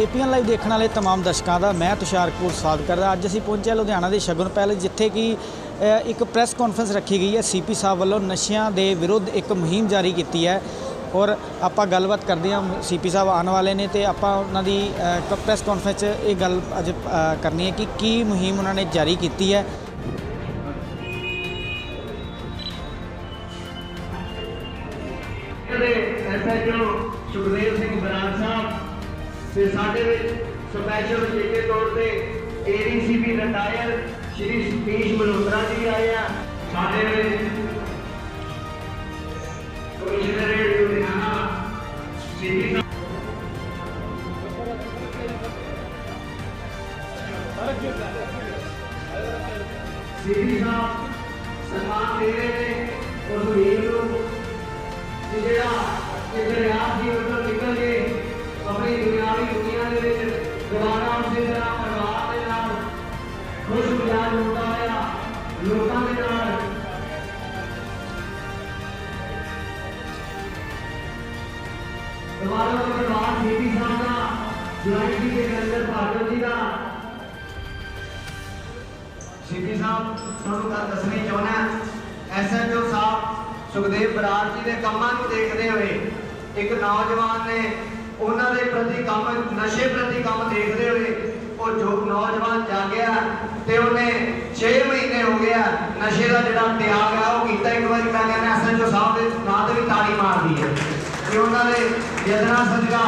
ਏਪੀਐਨ live ਦੇਖਣ ਵਾਲੇ तमाम ਦਰਸ਼ਕਾਂ ਦਾ ਮੈਂ ਤੁਸ਼ਾਰ ਕਪੂਰ ਸਵਾਗਤ ਕਰਦਾ ਅੱਜ ਅਸੀਂ ਪਹੁੰਚੇ ਹਾਂ ਲੁਧਿਆਣਾ ਦੇ ਸ਼ਗਨ ਪੈਲੇਸ ਜਿੱਥੇ ਕਿ ਅ, ਇੱਕ ਪ੍ਰੈਸ ਕਾਨਫਰੰਸ ਰੱਖੀ ਗਈ ਹੈ ਸੀਪੀ ਸਾਹਿਬ ਵੱਲੋਂ ਨਸ਼ਿਆਂ ਦੇ ਵਿਰੁੱਧ ਇੱਕ ਮੁਹਿੰਮ ਜਾਰੀ ਕੀਤੀ ਹੈ ਔਰ ਆਪਾਂ ਗੱਲਬਾਤ ਕਰਦੇ ਹਾਂ ਸੀਪੀ ਸਾਹਿਬ ਆਉਣ ਵਾਲੇ ਨੇ ਤੇ ਆਪਾਂ ਉਹਨਾਂ ਦੀ ਅ, ਪ੍ਰੈਸ ਕਾਨਫਰੰਸ 'ਚ ਇਹ ਗੱਲ ਅੱਜ ਅ, ਕਰਨੀ ਹੈ ਕਿ ਕੀ ਮੁਹਿੰਮ ਉਹਨਾਂ ਨੇ ਜਾਰੀ ਕੀਤੀ ਹੈ ਸਪੈਸ਼ਲ ਜੇਕੇ ਤੌਰ ਤੇ ਏਡੀਸੀਪੀ ਰਿਟਾਇਰ ਸ਼੍ਰੀ ਸਤੀਸ਼ ਮਲਹੋਤਰਾ ਜੀ ਆਏ ਆ ਸਾਡੇ ਵਿੱਚ ਕਮਿਸ਼ਨਰੇਟ ਲੁਧਿਆਣਾ ਸੀਪੀ ਸਾਹਿਬ ਸੀਪੀ ਸਾਹਿਬ ਸਨਮਾਨ ਦੇ ਰਹੇ ਨੇ ਉਸ ਵੀਰ ਨੂੰ ਕਿ ਜਿਹੜਾ ਇਹ ਦਰਿਆ ਅੰਦਰ ਜੀ ਦਾ। ਸੀਪੀ ਸਾਹਿਬ, ਤੁਹਾਨੂੰ ਤਾਂ ਦੱਸਣੀ ਚਾਹੁੰਦਾ ਐਸਐਚਓ ਸਾਹਿਬ ਸੁਖਦੇਵ ਬਰਾੜ ਜੀ ਦੇ ਕੰਮਾਂ ਨੂੰ ਦੇਖਦੇ ਹੋਏ ਇੱਕ ਨੌਜਵਾਨ ਨੇ ਉਹਨਾਂ ਦੇ ਪ੍ਰਤੀ ਕੰਮ, ਨਸ਼ੇ ਪ੍ਰਤੀ ਕੰਮ ਦੇਖਦੇ ਹੋਏ ਉਹ ਜੋ ਨੌਜਵਾਨ ਜਾਗਿਆ ਤੇ ਉਹਨੇ 6 ਮਹੀਨੇ ਹੋ ਗਿਆ ਨਸ਼ੇ ਦਾ ਜਿਹੜਾ ਤਿਆਗ ਆ, ਉਹ ਕੀਤਾ ਇੱਕ ਵਾਰੀ ਮੈਂ ਕਹਿੰਦਾ ਐਸਐਚਓ ਸਾਹਿਬ ਦੇ ਨਾਂ ਤੇ ਵੀ ਤਾੜੀ ਮਾਰਦੀ ਹੈ। ਕਿ ਉਹਨਾਂ ਦੇ ਯਤਨਾਂ ਸਦਕਾ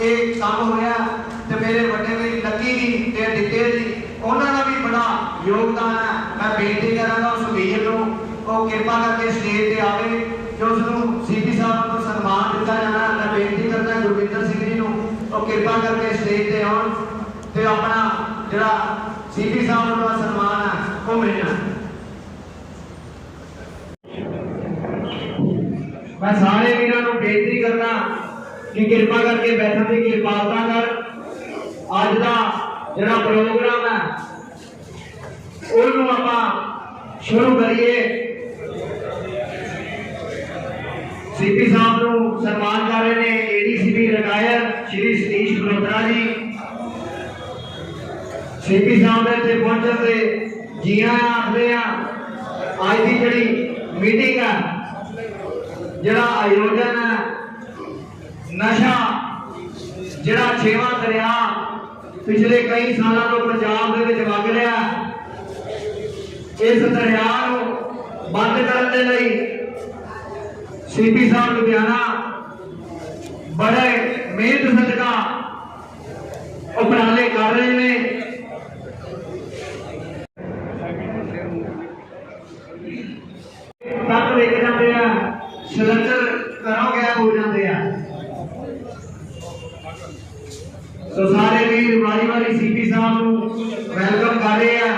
ਇਹ ਕੰਮ ਹੋਇਆ। ਤੇ ਮੇਰੇ ਵੱਡੇ ਵੀਰ ਲੱਕੀ ਜੀ ਤੇ ਦਿੱਤੇ ਜੀ, ਉਹਨਾਂ ਦਾ ਵੀ ਬੜਾ ਯੋਗਦਾਨ ਹੈ। ਮੈਂ ਬੇਨਤੀ ਕਰਾਂਗਾ ਉਸ ਵੀਰ ਨੂੰ, ਉਹ ਕਿਰਪਾ ਕਰਕੇ ਸਟੇਜ ਤੇ ਆਵੇ ਕਿ ਉਸ ਨੂੰ ਸੀਪੀ ਸਾਹਿਬ ਨੂੰ ਸਨਮਾਨ ਦਿੱਤਾ ਜਾਣਾ ਮੈਂ ਬੇਨਤੀ ਕਰਦਾ ਗੁਰਵਿੰਦਰ ਸਿੰਘ ਜੀ ਨੂੰ, ਉਹ ਕਿਰਪਾ ਕਰਕੇ ਸਟੇਜ ਤੇ ਆਉਣ ਤੇ ਆਪਣਾ ਜਿਹੜਾ ਸੀਪੀ ਸਾਹਿਬ ਦਾ ਸਨਮਾਨ ਹੈ, ਉਹ ਮਿਲਣਾ ਮੈਂ ਸਾਰੇ ਵੀਰਾਂ ਨੂੰ ਬੇਨਤੀ ਕਰਦਾ ਕਿ ਕਿਰਪਾ ਕਰਕੇ ਬੈਠਣ ਦੀ ਕਿਰਪਾਲਤਾ ਕਰ ਅੱਜ ਦਾ ਜਿਹੜਾ ਪ੍ਰੋਗਰਾਮ ਹੈ, ਉਹਨੂੰ ਆਪਾਂ ਸ਼ੁਰੂ ਕਰੀਏ। ਸੀਪੀ ਸਾਹਿਬ ਨੂੰ ਸਨਮਾਨ ਕਰ ਰਹੇ ਨੇ ADCP retire Shri Satish Malhotra ji. CP ਸਾਹਿਬ ਦੇ ਇੱਥੇ ਪਹੁੰਚਣ ਤੇ ਜੀਆਂ ਆਖਦੇ ਆ, ਅੱਜ ਦੀ ਜਿਹੜੀ ਮੀਟਿੰਗ ਹੈ, ਜਿਹੜਾ ਆਯੋਜਨ ਹੈ, ਨਸ਼ਾ ਜਿਹੜਾ ਛੇਵਾਂ ਦਰਿਆ ਪਿਛਲੇ ਕਈ ਸਾਲਾਂ ਤੋਂ ਪੰਜਾਬ ਦੇ ਵਿੱਚ ਵਗ ਰਿਹਾ। ਇਸ ਦਰਿਆ ਨੂੰ ਬੰਦ ਕਰਨ ਦੇ ਲਈ ਸੀਪੀ ਸਾਹਿਬ ਲੁਧਿਆਣਾ ਬੜੇ ਮਿਹਨਤ ਸਦਕਾ ਉਪਰਾਲੇ ਕਰ ਰਹੇ ਨੇ ਤੱਕ ਵੇਖ ਜਾਂਦੇ ਆ ਸਿਲੰਡਰ ਘਰੋਂ ਗਾਇਬ ਹੋ ਜਾਂਦੇ ਆ ਸੋ ਸਾਰੇ ਵੀਰ ਵਾਰੀ ਵਾਰੀ ਸੀਪੀ ਸਾਹਿਬ ਨੂੰ ਵੈਲਕਮ ਕਰ ਰਹੇ ਆ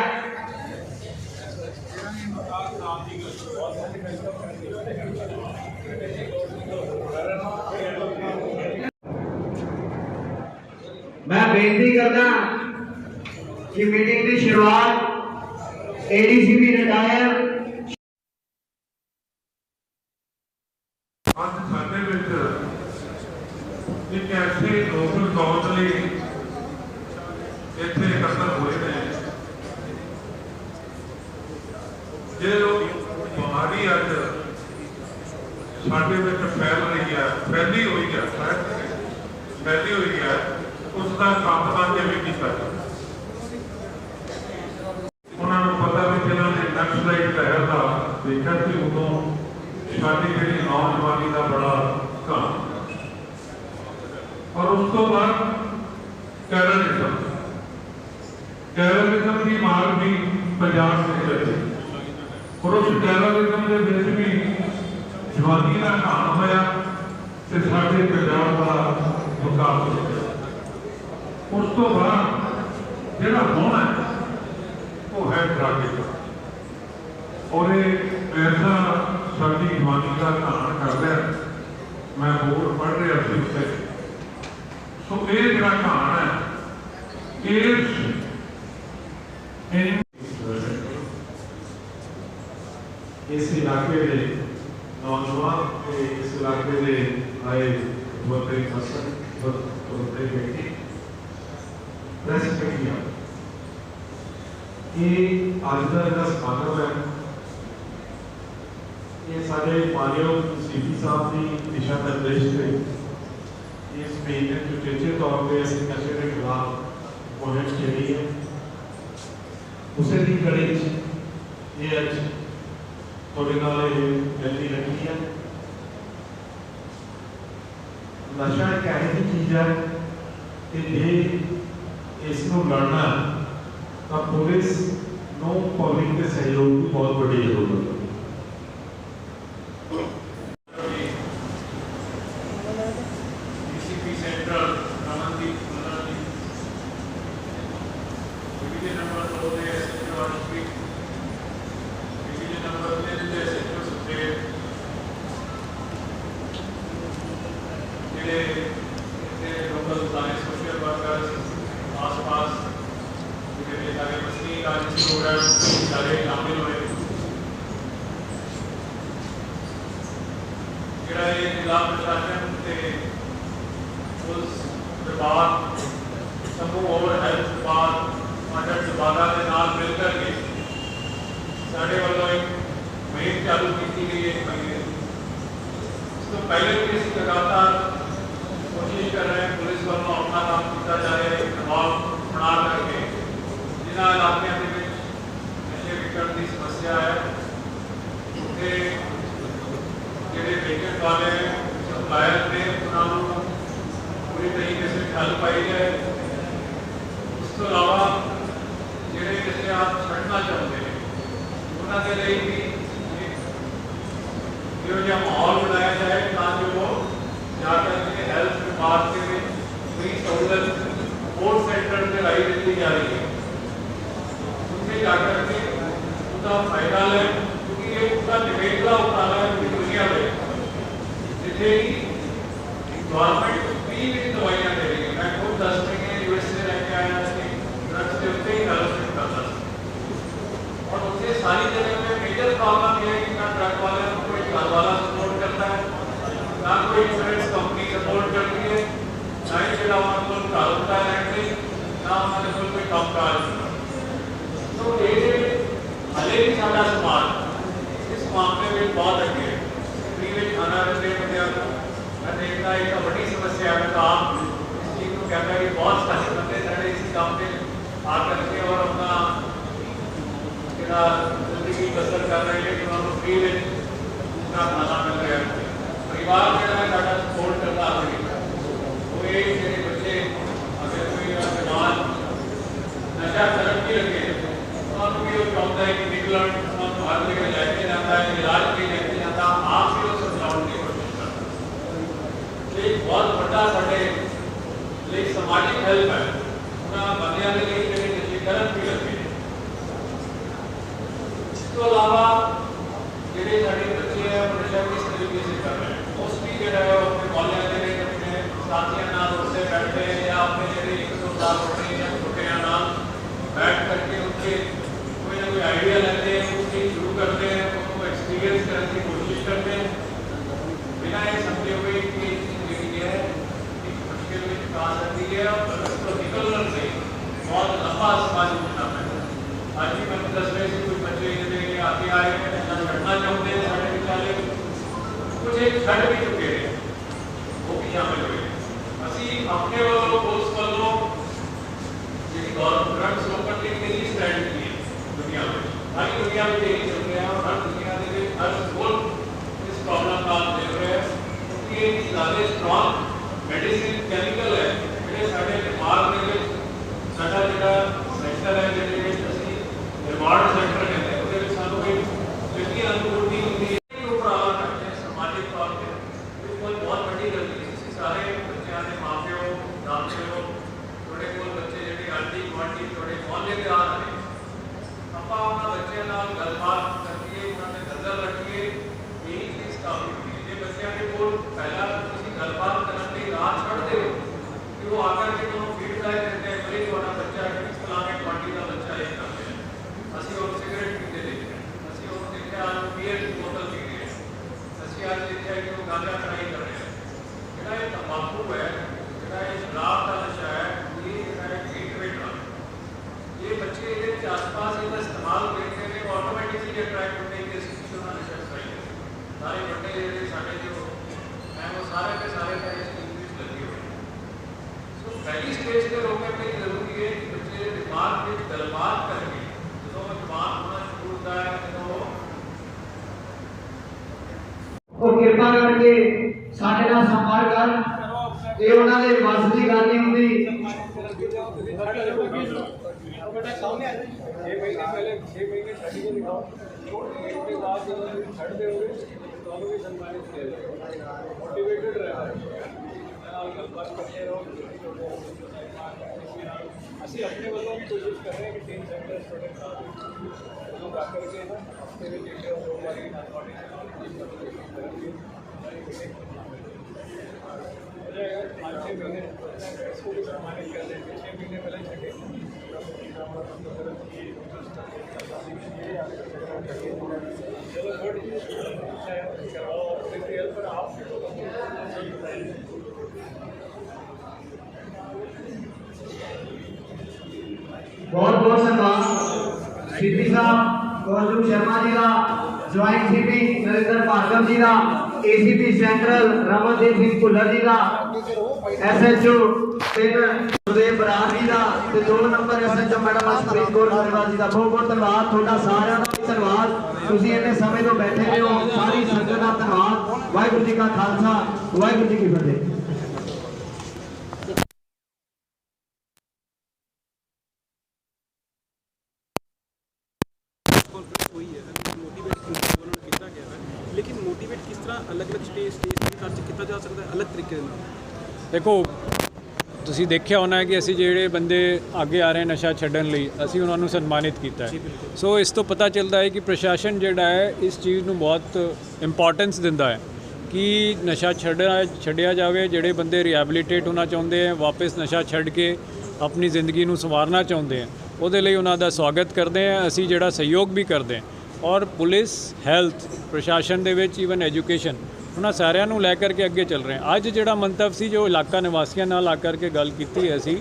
ਮੈਂ ਬੇਨਤੀ ਕਰਦਾ ਕਿ ਮੀਟਿੰਗ ਦੀ ਸ਼ੁਰੂਆਤ ਏਡੀਸੀਪੀ ਰਿਟਾਇਰ ਅੱਜ ਸਾਡੇ ਵਿੱਚ ਇੱਕ ਐਸੇ ਨੋਬਲ ਕੌਜ਼ ਇੱਥੇ ਇਕੱਤਰ ਹੋਏ ਨੇ। ਜੇ ਲੋਕ ਬਿਮਾਰੀ ਅੱਜ ਸਾਡੇ ਵਿੱਚ ਫੈਲ ਰਹੀ ਹੈ, ਫੈਲੀ ਹੋਈ ਹੈ, ਫੈਲੀ ਹੋਈ ਹੈ ਉਸ ਦਾ ਖਾਤਮਾ ਕਿਵੇਂ ਕੀਤਾ ਜਾਵੇ ਉਹਨਾਂ ਨੂੰ ਪਤਾ ਵੀ ਇਹਨਾਂ ਨੇ ਨਕਸਲਾਈਟ ਲਹਿਰ ਦਾ ਦੇਖਿਆ ਸੀ ਉਦੋਂ ਸਾਡੀ ਜਿਹੜੀ ਨੌਜਵਾਨੀ ਦਾ ਬੜਾ ਘਾਣ ਔਰ ਉਸ ਤੋਂ ਬਾਅਦ ਟੈਰਰਿਜ਼ਮ ਟੈਰਰਿਜ਼ਮ ਦੀ ਮਾਰ ਵੀ ਪੰਜਾਬ ਦੇ ਵਿੱਚ ਔਰ ਉਸ ਟੈਰਰਿਜ਼ਮ ਦੇ ਵਿੱਚ ਵੀ ਜਵਾਨੀ ਦਾ ਘਾਣ ਹੋਇਆ ਤੇ ਸਾਡੇ ਪੰਜਾਬ ਦਾ ਵਿਕਾਸ ਉਸ ਤੋਂ ਬਾਅਦ ਜਿਹੜਾ ਹੋਣਾ ਹੈ, ਉਹ ਹੈ ਟ੍ਰੈਫਿਕ ਔਰ ਇਹ ਐਸਾ ਸਾਡੀ ਜਵਾਨੀ ਦਾ ਘਾਣ ਕਰਦਾ ਮੈਂ ਹੋਰ ਪੜ੍ਹ ਰਿਹਾ ਸੀ ਉੱਤੇ ਸੋ ਇਹ ਜਿਹੜਾ ਘਾਣ ਹੈ ਇਸ ਇਹ ਇਸ ਇਲਾਕੇ ਦੇ ਨੌਜਵਾਨ ਤੇ ਇਸ ਇਲਾਕੇ ਦੇ ਆਏ ਬੰਦੇ ਫਸਲ ਬੰਦੇ ਬੈਠੇ ਪ੍ਰੈਸ ਮੀਡੀਆ ਇਹ ਅੱਜ ਦਾ ਜਿਹੜਾ ਸਮਾਗਮ ਹੈ ਇਹ ਸਾਡੇ ਮਾਨਯੋਗ ਸੀਪੀ ਸਾਹਿਬ ਦੀ ਦਿਸ਼ਾ ਨਿਰਦੇਸ਼ ਤੇ ਇਸ ਮਹੀਨੇ ਤੋਂ ਚੇਚੇ ਤੌਰ ਤੇ ਅਸੀਂ ਨਸ਼ੇ ਦੇ ਖਿਲਾਫ ਮੁਹਿੰਮ ਛੇੜੀ ਹੈ ਉਸੇ ਦੀ ਕੜੀ 'ਚ ਇਹ ਅੱਜ ਤੁਹਾਡੇ ਨਾਲ ਇਹ ਮਿਲਣੀ ਲੱਗੀ ਹੈ ਨਸ਼ਾ ਇੱਕ ਇਹੋ ਜਿਹੀ ਚੀਜ਼ ਹੈ ਕਿ ਜੇ ਇਸ ਨੂੰ ਲੜਨਾ ਹੈ, ਤਾਂ ਪੁਲਿਸ ਨੂੰ ਪਬਲਿਕ ਦੇ ਸਹਿਯੋਗ ਦੀ ਬਹੁਤ ਵੱਡੀ ਜ਼ਰੂਰਤ ਹੈ ਡੀਸੀਪੀ ਸੈਂਟਰਲ ਰਮਨਦੀਪ ਮੁੰਡਾ ਜੀ ਡਿਵੀਜ਼ਨ ਨੰਬਰ 2 ਦੇ ਐਸਐਚਓ ਆਰਪੀ ਡਿਵੀਜ਼ਨ ਨੰਬਰ 3 ਦੇ ਐਸਐਚਓ ਸੁਖਦੇਵ ਜਿਹੜੇ ਇੱਥੇ ਲੋਕਲ ਸਾਰੇ ਸੋਸ਼ਲ ਵਰਕਰਸ ਆਸ-ਪਾਸ ਜਿਹੜੇ ਸਾਰੇ ਮਸਲੀ ਕਾਰਜ ਪ੍ਰੋਗਰਾਮ ਸਾਰੇ ਸ਼ਾਮਿਲ ਹੋਏ ਜਿਹੜਾ ਇਹ ਜ਼ਿਲ੍ਹਾ ਪ੍ਰਸ਼ਾਸਨ ਤੇ ਉਸ ਵਿਭਾਗ ਸਮੂਹ ਔਰ ਹੈਲਥ ਵਿਭਾਗ ਮਾਡਲ ਵਿਭਾਗਾਂ ਦੇ ਨਾਲ ਮਿਲ ਕਰਕੇ ਸਾਡੇ ਵੱਲੋਂ ਇੱਕ ਮੁਹਿੰਮ ਚਾਲੂ ਕੀਤੀ ਗਈ ਹੈ ਇਸ ਮਹੀਨੇ ਇਸ ਤੋਂ ਪਹਿਲੇ ਵੀ ਅਸੀਂ ਲਗਾਤਾਰ ਕੋਸ਼ਿਸ਼ ਕਰ ਰਹੇ ਹਾਂ ਪੁਲਿਸ ਵੱਲੋਂ ਆਪਣਾ ਕੰਮ ਕੀਤਾ ਜਾ ਰਿਹਾ ਹੈ ਇੱਕ ਦਬਾਅ ਬਣਾ ਕਰਕੇ ਜਿਨ੍ਹਾਂ ਇਲਾਕਿਆਂ ਦੇ ਵਿੱਚ ਨਸ਼ੇ ਵਿਕਣ ਦੀ ਸਮੱਸਿਆ ਹੈ ਉੱਥੇ ਜਿਹੜੇ ਵੇਚਣ ਵਾਲੇ ਸਪਲਾਇਰ ਨੇ ਉਹਨਾਂ ਨੂੰ ਪੂਰੀ ਤਰੀਕੇ ਸੇ ਹੱਲ ਪਾਈ ਜਾਏ ਇਸ ਤੋਂ ਇਲਾਵਾ ਜਿਹੜੇ ਕਿਸੇ ਆਪ ਛੱਡਣਾ ਚਾਹੁੰਦੇ ਨੇ, ਉਹਨਾਂ ਦੇ ਲਈ ਵੀ ਇਹੋ ਜਿਹਾ ਮਾਹੌਲ ਬਣਾਇਆ ਜਾਏ ਤਾਂ ਜੋ ਮਾਮਲੇ ਵਿੱਚ ਬਹੁਤ ਅੱਗੇ ਹੈ। ਫ੍ਰੀ ਵਿੱਚ ਖਾਣਾ ਦਿੰਦੇ ਬੰਦਿਆਂ ਨੂੰ। ਮੈਂ ਦੇਖਦਾ ਇੱਕ ਵੱਡੀ ਸਮੱਸਿਆ ਹੈ ਤਾਂ ਇਸ ਚੀਜ਼ ਨੂੰ ਕਹਿੰਦਾ ਕਿ ਬਹੁਤ ਸਾਰੇ ਬੰਦੇ ਸਾਡੇ ਇਸ ਕੰਮ ਤੇ ਆ ਕਰਕੇ ਔਰ ਆਪਣਾ ਜਿਹੜਾ ਜ਼ਿੰਦਗੀ ਬਸਰ ਕਰ ਰਹੇ ਨੇ ਕਿ ਉਹਨਾਂ ਨੂੰ ਫ੍ਰੀ ਵਿੱਚ ਉਸਦਾ ਖਾਣਾ ਮਿਲ ਰਿਹਾ ਹੈ। ਪਰਿਵਾਰ ਜਿਹੜਾ ਹੈ ਸਾਡਾ ਸਪੋਰਟ ਕਰਦਾ ਹੈ। ਉਹ ਇਹ ਜਿਹੜੇ ਬੱਚੇ ਅਗਰ ਕੋਈ ਜਵਾਨ ਨਸ਼ਾ ਕਰਨ ਕੀ ਲੱਗੇ ਉਹਨਾਂ ਨੂੰ ਵੀ ਉਹ ਚਾਹੁੰਦਾ ਹੈ ਕਿ ਨਿਕਲਣ। ਉਹਨਾਂ ਨੂੰ ਹਰ ਜਗ੍ਹਾ ਲੈ ਕੇ ਜਾਂਦਾ ਹੈ ਇਲਾਜ ਲਈ ਲੈ ਕੇ ਜਾਂਦਾ ਆਪ ਵੀ ਉਹ ਸਮਝਾਉਣ ਦੀ ਕੋਸ਼ਿਸ਼ ਕਰਦਾ ਹੈ ਇਹ ਬਹੁਤ ਵੱਡਾ ਸਾਡੇ ਲਈ ਸਮਾਜਿਕ ਹੈਲਪ ਹੈ ਉਹਨਾਂ ਬੰਦਿਆਂ ਦੇ ਲਈ ਜਿਹੜੇ ਨਸ਼ੇ ਕਰਨ ਵੀ ਲੱਗੇ ਨੇ ਇਸ ਤੋਂ ਇਲਾਵਾ ਜਿਹੜੇ ਸਾਡੇ ਬੱਚੇ ਹੈ ਉਹ ਨਸ਼ਾ ਕਿਸ ਤਰੀਕੇ ਸੇ ਕਰ ਰਹੇ ਹਨ ਮੋਸਟਲੀ ਜਿਹੜਾ ਹੈ ਉਹ ਆਪਣੇ ਕਾਲਜ ਦੇ ਵਿੱਚ ਆਪਣੇ ਸਾਥੀਆਂ ਨਾਲ ਉੱਥੇ ਬੈਠਦੇ ਹੈ ਜਾਂ ਆਪਣੇ ਜਿਹੜੇ ਇੱਕ ਦੋ ਸਾਲ ਹੋਣੇ ਜਾਂ ਛੋਟਿਆਂ ਨਾਲ ਬੈਠ ਕਰਕੇ ਉੱਥੇ ਕੋਈ ਨਾ ਕੋਈ ਆਈਡੀਆ ਲੈਂਦੇ ਹੈ ਉਸ ਚੀਜ਼ ਸ਼ੁਰੂ ਕਰਦੇ ਹੈ ਉਹਨੂੰ ਐਕਸਪੀਰੀਅੰਸ ਕਰਨ ਦੀ ਕੋਸ਼ਿਸ਼ ਕਰਦੇ ਹੈ ਬਿਨਾਂ ਇਹ ਸਮਝੇ ਹੋਏ ਕਿ ਇਹ ਚੀਜ਼ ਜਿਹੜੀ ਹੈ ਇੱਕ ਮੁਸ਼ਕਿਲ ਵਿੱਚ ਆ ਸਕਦੀ ਹੈ ਔਰ ਇਸ ਤੋਂ ਨਿਕਲਣ ਲਈ ਬਹੁਤ ਲੰਬਾ ਸਮਾਂ ਗੁਜ਼ਰਨਾ ਪੈਂਦਾ ਹੈ ਅੱਜ ਵੀ ਮੈਨੂੰ ਦੱਸ ਰਹੇ ਸੀ ਕੋਈ ਬੱਚੇ ਜਿਹੜੇ ਕਿ ਆਗੇ ਆਏ ਨੇ ਨਸ਼ਾ ਛੱਡਣਾ ਚਾਹੁੰਦੇ ਨੇ ਸਾਡੇ ਵਿਚਾਲੇ ਕੁਝ ਇਹ ਛੱਡ ਵੀ ਚੁੱਕੇ ਨੇ ਉਹ ਵੀ ਸ਼ਾਮਿਲ ਹੋਏ ਨੇ। ਅਸੀਂ ਆਪਣੇ ਵੱਲੋਂ ਪੁਲਿਸ ਵੱਲੋਂ ਜਿਹੜੀ ਗੌਰਮੈਂਟ ਡਰੱਗਸ ਰੋਕਣ ਦੀ ਕਿਹੜੀ ਸਟ੍ਰੈਟਜੀ ਹੈ ਦੁਨੀਆ ਵਿੱਚ ਸਾਰੀ ਦੁਨੀਆ ਵਿੱਚ ਇਹ ਚੱਲ ਰਿਹਾ ਹੈ ਹਰ ਦੁਨੀਆ ਦੇ ਵਿੱਚ ਹਰ ਮੁਲਕ ਇਸ ਪ੍ਰੋਬਲਮ ਨਾਲ ਦੇਖ ਰਿਹਾ ਹੈ ਕਿਉਂਕਿ ਇਹ ਜ਼ਿਆਦਾ ਸਟਰੋਂਗ ਮੈਡੀਸਿਨ ਕੈਮੀਕਲ ਹੈ ਜਿਹੜੇ ਸਾਡੇ ਦਿਮਾਗ ਦੇ ਵਿੱਚ ਸਾਡਾ ਜਿਹੜਾ ਸੈਂਟਰ ਹੈ ਜਿਹਦੇ ਵਿੱਚ ਅਸੀਂ ਰਿਵਾਰਡ ਸੈਂਟਰ ਕਹਿੰਦੇ ਹਾਂ, ਉਹਦੇ ਵਿੱਚ ਸਾਨੂੰ ਕੋਈ ਚੰਗੀ ਅਨੁਭੂਤੀ ਹੁੰਦੀ ਹੈ ਇਹ ਉਪਰਾਲਾ ਕਰਦੇ ਹਾਂ ਸਮਾਜਿਕ ਤੌਰ ਤੇ ਇਹ ਕੋਈ ਬਹੁਤ ਵੱਡੀ ਗਲਤੀ ਹੈ ਤੁਸੀਂ ਸਾਰੇ ਬੱਚਿਆਂ ਦੇ ਮਾਪਿਓ ਦਾਦਿਓ ਤੁਹਾਡੇ ਕੋਲ ਬੱਚੇ ਜਿਹੜੇ ਆਂਟੀ ਗੁਆਂਢੀ ਤੁਹਾਡੇ ਮੁਹੱਲੇ ਦੇ ਆ ਰਹੇ ਨੇ ਆਪਾਂ ਉਹਨਾਂ ਬੱਚਿਆਂ ਨਾਲ ਗੱਲਬਾਤ ਕਰੀਏ ਉਹਨਾਂ ਦੇ ਨਜ਼ਰ ਰੱਖੀਏ ਇਹ ਚੀਜ਼ ਕਾਫੀ ਹੁੰਦੀ ਹੈ ਜੇ ਬੱਚਿਆਂ ਦੇ ਕੋਲ ਪਹਿਲਾਂ ਤੁਸੀਂ ਗੱਲਬਾਤ ਕਰਨ ਲਈ ਰਾਹ ਛੱਡਦੇ ਹੋ ਕਿ ਉਹ ਆकर ਕੇ ਤੁਹਾਨੂੰ ਫੀਡਬੈਕ ਦਿੰਦੇ ਆ ਬਈ ਤੁਹਾਡਾ ਬੱਚਾ ਕਿਸ ਫਲਾਣੇ ਪਾਰਟੀ ਦਾ ਬੱਚਾ ਇਹ ਕਰ ਰਿਹਾ ਹੈ। ਅਸੀਂ ਉਹ ਸਿਗਰਟ ਪੀਂਦੇ ਦੇਖੇ ਹਾਂ। ਅਸੀਂ ਉਹ ਦੇਖਿਆ ਉਹ ਬੀਅਰ ਦੀ ਬੋਤਲ ਪੀ ਰਹੇ ਹੈ। ਅਸੀਂ ਅੱਜ ਦੇਖਿਆ ਕਿ ਉਹ ਗਾਂਜਾ ਕੜਾਈ ਕਰ ਰਿਹਾ ਹੈ ਜਿਹੜਾ ਇਹ ਤੰਬਾਕੂ ਹੈ ਜਿਹੜਾ ਇਹ ਸ਼ਰਾਬ ਦਾ ਨਸ਼ਾ ਹੈ ਇਹ ਜਿਹੜਾ ਹੈ ਗੇਟਵੇ ਨਾਲ ਵੇਖਦੇ ਨੇ ਆਟੋਮੈਟਿਕਲੀ ਅਟਰੈਕਟ ਹੁੰਦੇ ਕਿ ਅਸੀਂ ਕਿਸੇ ਨਾਲ ਨਸ਼ਾ ਕਰਾਈਏ ਸਾਰੇ ਵੱਡੇ ਜਿਹੜੇ ਸਾਡੇ ਜੋ ਮੈਂ ਉਹ ਸਾਰੇ ਦੇ ਸਾਰੇ ਦਾ ਇਸ ਇੰਗਲਿਸ਼ ਲੱਗੇ ਹੋਏ ਨੇ। ਸੋ ਪਹਿਲੀ ਸਟੇਜ ਤੇ ਰੋਕਣ ਲਈ ਜ਼ਰੂਰੀ ਹੈ ਕਿ ਬੱਚੇ ਦੇ ਦਿਮਾਗ ਵਿੱਚ ਗੱਲਬਾਤ ਕਰਕੇ ਜਦੋਂ ਉਹ ਜਵਾਨ ਹੋਣਾ ਸ਼ੁਰੂ ਹੁੰਦਾ ਹੈ ਜਦੋਂ ਉਹ ਉਹ ਕਿਰਪਾ ਕਰਕੇ ਸਾਡੇ ਨਾਲ ਸੰਪਰਕ ਕਰਨ ਇਹ ਉਹਨਾਂ ਦੇ ਵੱਸ ਦੀ ਗੱਲ ਨਹੀਂ ਹੁੰਦੀ اسی اپنے والا ہم کوشش کر رہے ہیں کہ تین سینٹر اسٹوڈنٹ لوگ آ کر کے ہفتے میں ڈیٹے اور لوگ والی چلو تھرڈ کراؤ پر آپ کو ਬਹੁਤ ਬਹੁਤ ਧੰਨਵਾਦ ਸੀਪੀ ਸਾਹਿਬ ਗੌਰਵ ਸ਼ਰਮਾ ਜੀ ਦਾ, ਜੁਆਇੰਟ ਸੀਪੀ ਨਰਿੰਦਰ ਭਾਰਗਵ ਜੀ ਦਾ, ਏਸੀਪੀ ਸੈਂਟਰਲ ਰਮਨਦੀਪ ਸਿੰਘ ਭੁੱਲਰ ਜੀ ਦਾ, ਐਸਐਚਓ ਤਿੰਨ ਸੁਦੇਵ ਬਰਾੜ ਜੀ ਦਾ ਤੇ ਦੋ number SHO madam Ashpreet Kaur Grewal ji ਦਾ। ਬਹੁਤ ਬਹੁਤ ਧੰਨਵਾਦ ਤੁਹਾਡਾ ਸਾਰਿਆਂ ਦਾ ਧੰਨਵਾਦ। ਤੁਸੀਂ ਇੰਨੇ ਸਮੇਂ ਤੋਂ ਬੈਠੇ ਰਹੇ ਹੋ। ਸਾਰੀ ਸੰਗਤ ਦਾ ਧੰਨਵਾਦ। ਵਾਹਿਗੁਰੂ ਜੀ ਕਾ ਖਾਲਸਾ, ਵਾਹਿਗੁਰੂ ਜੀ ਕੀ ਫਤਿਹ ਕਾਨਫਰੰਸ ਹੋਈ ਹੈ ਮੋਟੀਵੇਟ ਉਹਨਾਂ ਨੂੰ ਕੀਤਾ ਗਿਆ ਹੈ ਲੇਕਿਨ ਮੋਟੀਵੇਟ ਕਿਸ ਤਰ੍ਹਾਂ ਅਲੱਗ-ਅਲੱਗ ਸਟੇਜ ਸਟੇਜ ਦੇ ਖਰਚ ਕੀਤਾ ਜਾ ਸਕਦਾ ਹੈ ਅਲੱਗ ਤਰੀਕੇ ਦੇ ਨਾਲ ਦੇਖੋ ਤੁਸੀਂ ਦੇਖਿਆ ਹੋਣਾ ਕਿ ਅਸੀਂ ਜਿਹੜੇ ਬੰਦੇ ਅੱਗੇ ਆ ਰਹੇ ਨਸ਼ਾ ਛੱਡਣ ਲਈ ਅਸੀਂ ਉਹਨਾਂ ਨੂੰ ਸਨਮਾਨਿਤ ਕੀਤਾ ਹੈ। ਸੋ ਇਸ ਤੋਂ ਪਤਾ ਚੱਲਦਾ ਹੈ ਕਿ ਪ੍ਰਸ਼ਾਸਨ ਜਿਹੜਾ ਹੈ ਇਸ ਚੀਜ਼ ਨੂੰ ਬਹੁਤ ਇੰਪੋਰਟੈਂਸ ਦਿੰਦਾ ਹੈ ਕਿ ਨਸ਼ਾ ਛੱਡਿਆ ਛੱਡਿਆ ਜਾਵੇ ਜਿਹੜੇ ਬੰਦੇ ਰਿਹੈਬਿਲਿਟੇਟ ਹੋਣਾ ਚਾਹੁੰਦੇ ਹੈ ਵਾਪਸ ਨਸ਼ਾ ਛੱਡ ਕੇ ਆਪਣੀ ਜ਼ਿੰਦਗੀ ਨੂੰ ਸੰਵਾਰਨਾ ਚਾਹੁੰਦੇ ਹੈ ਉਹਦੇ ਲਈ ਉਹਨਾਂ ਦਾ ਸਵਾਗਤ ਕਰਦੇ ਹਾਂ ਅਸੀਂ ਜਿਹੜਾ ਸਹਿਯੋਗ ਵੀ ਕਰਦੇ ਹਾਂ। ਔਰ ਪੁਲਿਸ ਹੈਲਥ ਪ੍ਰਸ਼ਾਸਨ ਦੇ ਵਿੱਚ ਈਵਨ ਐਜੂਕੇਸ਼ਨ ਉਹਨਾਂ ਸਾਰਿਆਂ ਨੂੰ ਲੈ ਕਰਕੇ ਅੱਗੇ ਚੱਲ ਰਹੇ ਹਾਂ। ਅੱਜ ਜਿਹੜਾ ਮੰਤਵ ਸੀ ਜੋ ਇਲਾਕਾ ਨਿਵਾਸੀਆਂ ਨਾਲ ਆ ਕਰਕੇ ਗੱਲ ਕੀਤੀ ਹੈ ਅਸੀਂ,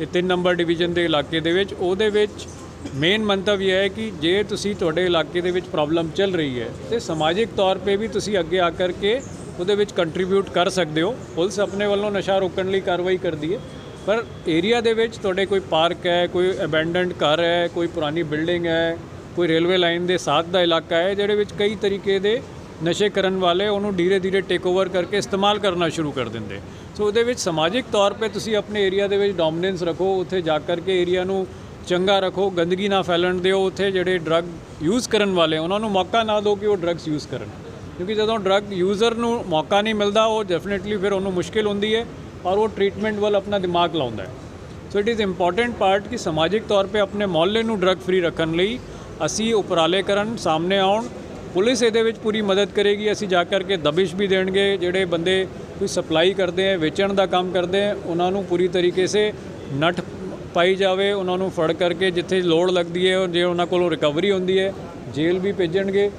ਇਹ ਤਿੰਨ ਨੰਬਰ ਡਿਵੀਜ਼ਨ ਦੇ ਇਲਾਕੇ ਦੇ ਵਿੱਚ, ਉਹਦੇ ਵਿੱਚ ਮੇਨ ਮੰਤਵ ਇਹ ਹੈ ਕਿ ਜੇ ਤੁਸੀਂ ਤੁਹਾਡੇ ਇਲਾਕੇ ਦੇ ਵਿੱਚ ਪ੍ਰੋਬਲਮ ਚੱਲ ਰਹੀ ਹੈ, ਤੇ ਸਮਾਜਿਕ ਤੌਰ ਤੇ ਵੀ ਤੁਸੀਂ ਅੱਗੇ ਆ ਕਰਕੇ ਉਹਦੇ ਵਿੱਚ ਕੰਟਰੀਬਿਊਟ ਕਰ ਸਕਦੇ ਹੋ। ਪੁਲਿਸ ਆਪਣੇ ਵੱਲੋਂ ਨਸ਼ਾ ਰੋਕਣ ਲਈ ਕਾਰਵਾਈ ਕਰਦੀ ਹੈ, ਪਰ ਏਰੀਆ ਦੇ ਵਿੱਚ ਤੁਹਾਡੇ ਕੋਈ ਪਾਰਕ ਹੈ, ਕੋਈ ਅਬੈਂਡਨਡ ਘਰ ਹੈ, ਕੋਈ ਪੁਰਾਣੀ ਬਿਲਡਿੰਗ ਹੈ, ਕੋਈ ਰੇਲਵੇ ਲਾਈਨ ਦੇ ਸਾਥ ਦਾ ਇਲਾਕਾ ਹੈ, ਜਿਹੜੇ ਵਿੱਚ ਕਈ ਤਰੀਕੇ ਦੇ ਨਸ਼ੇ ਕਰਨ ਵਾਲੇ ਉਹਨੂੰ ਧੀਰੇ ਧੀਰੇ ਟੇਕ ਓਵਰ ਕਰਕੇ ਇਸਤੇਮਾਲ ਕਰਨਾ ਸ਼ੁਰੂ ਕਰ ਦਿੰਦੇ। ਸੋ ਉਹਦੇ ਵਿੱਚ ਸਮਾਜਿਕ ਤੌਰ ਤੇ ਤੁਸੀਂ ਆਪਣੇ ਏਰੀਆ ਦੇ ਵਿੱਚ ਡੋਮੀਨੈਂਸ ਰੱਖੋ, ਉੱਥੇ ਜਾ ਕਰਕੇ ਏਰੀਆ ਨੂੰ ਚੰਗਾ ਰੱਖੋ, ਗੰਦਗੀ ਨਾ ਫੈਲਣ ਦਿਓ, ਉੱਥੇ ਜਿਹੜੇ ਡਰੱਗ ਯੂਜ਼ ਕਰਨ ਵਾਲੇ, ਉਹਨਾਂ ਨੂੰ ਮੌਕਾ ਨਾ ਦਿਓ ਕਿ ਉਹ ਡਰੱਗਸ ਯੂਜ਼ ਕਰਨ। ਕਿਉਂਕਿ ਜਦੋਂ ਡਰੱਗ ਯੂਜ਼ਰ ਨੂੰ ਮੌਕਾ ਨਹੀਂ ਮਿਲਦਾ, ਉਹ ਡੈਫੀਨਿਟਲੀ ਫਿਰ ਉਹਨੂੰ ਮੁਸ਼ਕਿਲ ਹੁੰਦੀ ਹੈ ਔਰ ਉਹ ਟ੍ਰੀਟਮੈਂਟ ਵੱਲ ਆਪਣਾ ਦਿਮਾਗ ਲਾਉਂਦਾ ਹੈ। So it is important part ਕਿ ਸਮਾਜਿਕ ਤੌਰ ਤੇ ਆਪਣੇ ਮੁਹੱਲੇ ਨੂੰ ਡਰੱਗ ਫ੍ਰੀ ਰੱਖਣ ਲਈ ਅਸੀਂ ਉਪਰਾਲੇ ਕਰਨ, ਸਾਹਮਣੇ ਆਉਣ ਪੁਲਿਸ ਇਹਦੇ ਵਿੱਚ ਪੂਰੀ ਮਦਦ ਕਰੇਗੀ। ਅਸੀਂ ਜਾ ਕਰਕੇ ਦਬਿਸ਼ ਵੀ ਦੇਣਗੇ। ਜਿਹੜੇ ਬੰਦੇ ਕੋਈ ਸਪਲਾਈ ਕਰਦੇ ਹੈ ਵੇਚਣ ਦਾ ਕੰਮ ਕਰਦੇ ਹੈ ਉਹਨਾਂ ਨੂੰ ਪੂਰੀ ਤਰੀਕੇ ਸੇ ਨੱਠ ਪਾਈ ਜਾਵੇ, ਉਹਨਾਂ ਨੂੰ ਫੜ ਕਰਕੇ ਜਿੱਥੇ ਲੋੜ ਲੱਗਦੀ ਹੈ ਔਰ ਜੇ ਉਹਨਾਂ ਕੋਲੋਂ ਰਿਕਵਰੀ ਹੁੰਦੀ ਹੈ, ਜੇਲ੍ਹ ਵੀ ਭੇਜਣਗੇ।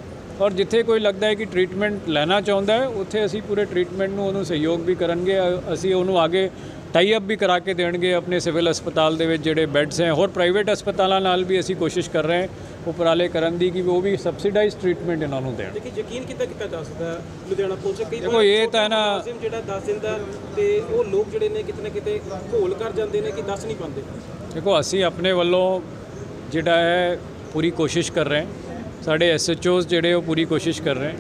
ਔਰ ਜਿੱਥੇ ਕੋਈ ਲੱਗਦਾ ਹੈ ਕਿ ਟ੍ਰੀਟਮੈਂਟ ਲੈਣਾ ਚਾਹੁੰਦਾ ਹੈ ਉੱਥੇ ਅਸੀਂ ਪੂਰੇ ਟ੍ਰੀਟਮੈਂਟ ਨੂੰ ਉਹਨੂੰ ਸਹਿਯੋਗ ਵੀ ਕਰਨਗੇ ਅਸੀਂ ਉਹਨੂੰ ਆਗੇ ਟਾਈ ਅਪ ਵੀ ਕਰਾ ਕੇ ਦੇਣਗੇ ਆਪਣੇ ਸਿਵਲ ਹਸਪਤਾਲ ਦੇ ਵਿੱਚ ਜਿਹੜੇ ਬੈੱਡਸ ਹੈ ਹੋਰ ਪ੍ਰਾਈਵੇਟ ਹਸਪਤਾਲਾਂ ਨਾਲ ਵੀ ਅਸੀਂ ਕੋਸ਼ਿਸ਼ ਕਰ ਰਹੇ ਹਾਂ ਉਪਰਾਲੇ ਕਰਨ ਦੀ ਕਿ ਉਹ ਵੀ ਸਬਸਿਡਾਈਜ਼ ਟ੍ਰੀਟਮੈਂਟ ਇਹਨਾਂ ਨੂੰ ਦੇਣ। ਦੇਖੀ ਯਕੀਨ ਕਿੱਦਾਂ ਕੀਤਾ ਜਾ ਸਕਦਾ? ਲੁਧਿਆਣਾ ਪੁਲਿਸ? ਕਈ ਦੇਖੋ, ਇਹ ਤਾਂ ਨਾ- ਜਿਹੜਾ ਦੱਸ ਦਿੰਦਾ ਤੇ ਉਹ ਲੋਕ ਜਿਹੜੇ ਨੇ ਕਿਤੇ ਨਾ ਕਿਤੇ ਘੋਲ ਕਰ ਜਾਂਦੇ ਨੇ ਕਿ ਦੱਸ ਨਹੀਂ ਪਾਉਂਦੇ। ਦੇਖੋ ਅਸੀਂ ਆਪਣੇ ਵੱਲੋਂ ਜਿਹੜਾ ਹੈ ਪੂਰੀ ਕੋਸ਼ਿਸ਼ ਕਰ ਰਹੇ ਹਾਂ। ਸਾਡੇ ਐਸਐਚਓਸ ਜਿਹੜੇ ਉਹ ਪੂਰੀ ਕੋਸ਼ਿਸ਼ ਕਰ ਰਹੇ